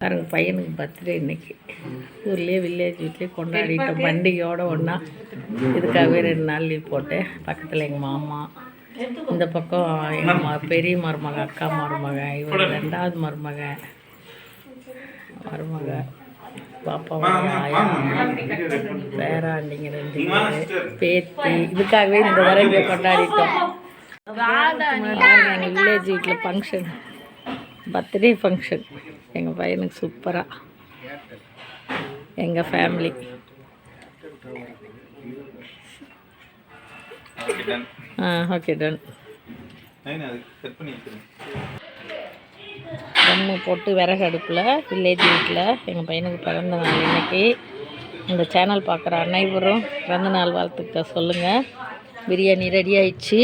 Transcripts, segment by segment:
பாருங்க பையனுக்கு பர்த்டே இன்னைக்கு. ஊர்லேயே வில்லேஜ் வீட்லேயே கொண்டாடிட்டோம். பண்டிகையோட ஒன்றா இதுக்காகவே ரெண்டு நாள் லீவ் போட்டேன். பக்கத்தில் எங்கள் மாமா இந்த பக்கம் எங்கள் மா பெரிய மருமக அக்கா மருமக இவர் ரெண்டாவது மருமக மருமக பாப்பா ஆயா பேராண்டிங்க ரெண்டு பேர். பேத்தி. இதுக்காகவே இந்த தடவை இங்கே கொண்டாடிட்டோம் வில்லேஜ் வீட்டில் ஃபங்க்ஷன் பர்த்டே ஃபங்க்ஷன் எங்கள் பையனுக்கு சூப்பராக எங்கள் ஃபேமிலி ஆ ஓகே டன் தம்மு போட்டு விறகு அடுப்பில் வில்லேஜ் வீட்டில் எங்கள் பையனுக்கு பிறந்த நாள் இன்னைக்கு. இந்த சேனல் பார்க்குற அனைவரும் பிறந்த நாள் வாழ்த்துக்க சொல்லுங்கள் பிரியாணி ரெடி ஆயிடுச்சு.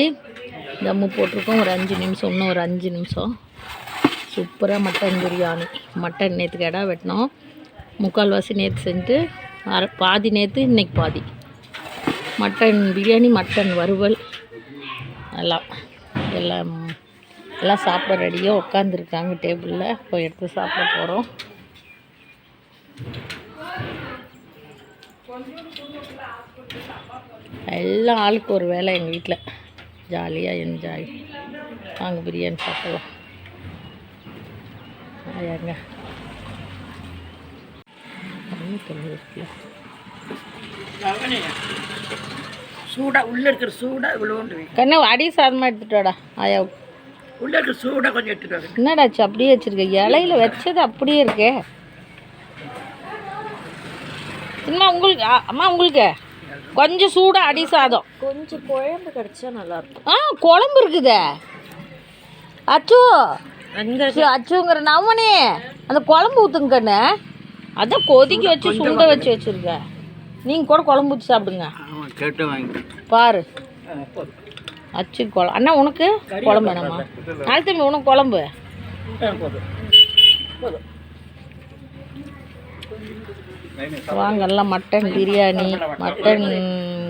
தம்மு போட்டிருக்கோம் ஒரு அஞ்சு நிமிஷம் இன்னும் ஒரு அஞ்சு நிமிஷம். சூப்பராக மட்டன் பிரியாணி. மட்டன் நேற்று கடா வெட்டினோம் முக்கால்வாசி நேற்று செஞ்சுட்டு அரை பாதி நேற்று இன்றைக்கி பாதி. மட்டன் பிரியாணி மட்டன் வறுவல் எல்லாம். எல்லாம் எல்லாம் சாப்பிட ரெடியாக உட்காந்துருக்காங்க டேபிளில் போய் எடுத்து சாப்பிட போகிறோம் எல்லாம் ஆளுக்கு ஒரு வேலை எங்கள் வீட்டில் ஜாலியாக என்ஜாய் நாங்கள் பிரியாணி சாப்பிடலாம். ஆயாங்க சூடா உள்ள இருக்கிற சூடா இவ்வளோண்டு. கண்ணு அடி சாதமாக எடுத்துட்டோடா ஆயா உள்ள இருக்கிற சூடா கொஞ்சம் எடுத்துட்டு என்னடாச்சு அப்படியே வச்சிருக்க இலையில வச்சது அப்படியே இருக்கே அம்மா உங்களுக்கு அம்மா உங்களுக்கு கொஞ்சம் சூடா அடி சாதம் கொஞ்சம் குழம்பு கிடைச்சா நல்லா இருக்கும் ஆ குழம்பு இருக்குதே அச்சு, அச்சுங்கிற நவனே அந்த குழம்பு ஊத்துங்க கண்ணு அதான் கொதிக்க வச்சு சுண்ட வச்சு வச்சிருக்க. நீங்கள் கூட குழம்பு ஊற்றி சாப்பிடுங்க. கேட்டு வாங்கி பாரு. அச்சு குழம்பு அண்ணா உனக்கு குழம்பு வேணாமா? நாளை தம்பி உனக்கு குழம்பு. வாங்க எல்லாம் மட்டன் பிரியாணி மட்டன்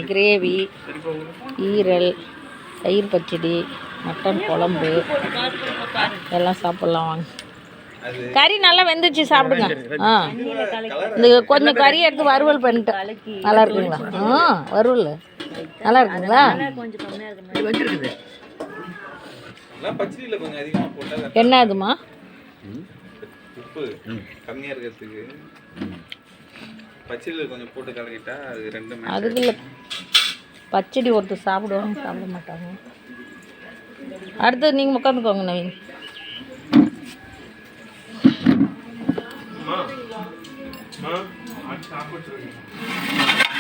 கிரேவி ஈரல் தயிர் பச்சடி. மட்டன் குழம்பு. எல்லாம் சாப்பிட்லாம் வாங்க. கறி நல்லா வெந்துச்சு சாப்பிடுங்க. ஆ. இந்த கொஞ்சம் கறி எடுத்து வறுவல் பண்ணிட்டு. நல்லா இருக்குங்களா? ஆ வறுவல். நல்லா இருக்குங்களா? என்ன அதுமா? உப்பு கம்மியாக இருக்கிறதுக்கு. பச்சடியில் கொஞ்சம் போட்டு கலக்கிட்டா அது ரெண்டுமே அதுக்கு இல்லை பச்சடி ஒருத்தர் சாப்பிடுவாங்க சாப்பிட மாட்டாங்க. அடுத்து நீங்கள் உட்காந்துக்கோங்க நவீன்.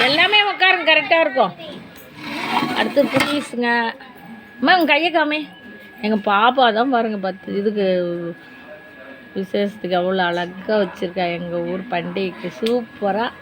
எல்லாமே உட்காருங்க கரெக்டாக இருக்கும். அடுத்து ப்ளீஸுங்க அம்மா உங்கள் கையை காமே. எங்கள் பாப்பா தான் பாருங்கள் பத்து இதுக்கு விசேஷத்துக்கு அவ்வளோ அழகாக வச்சுருக்கா. எங்கள் ஊர் பண்டிகைக்கு சூப்பராக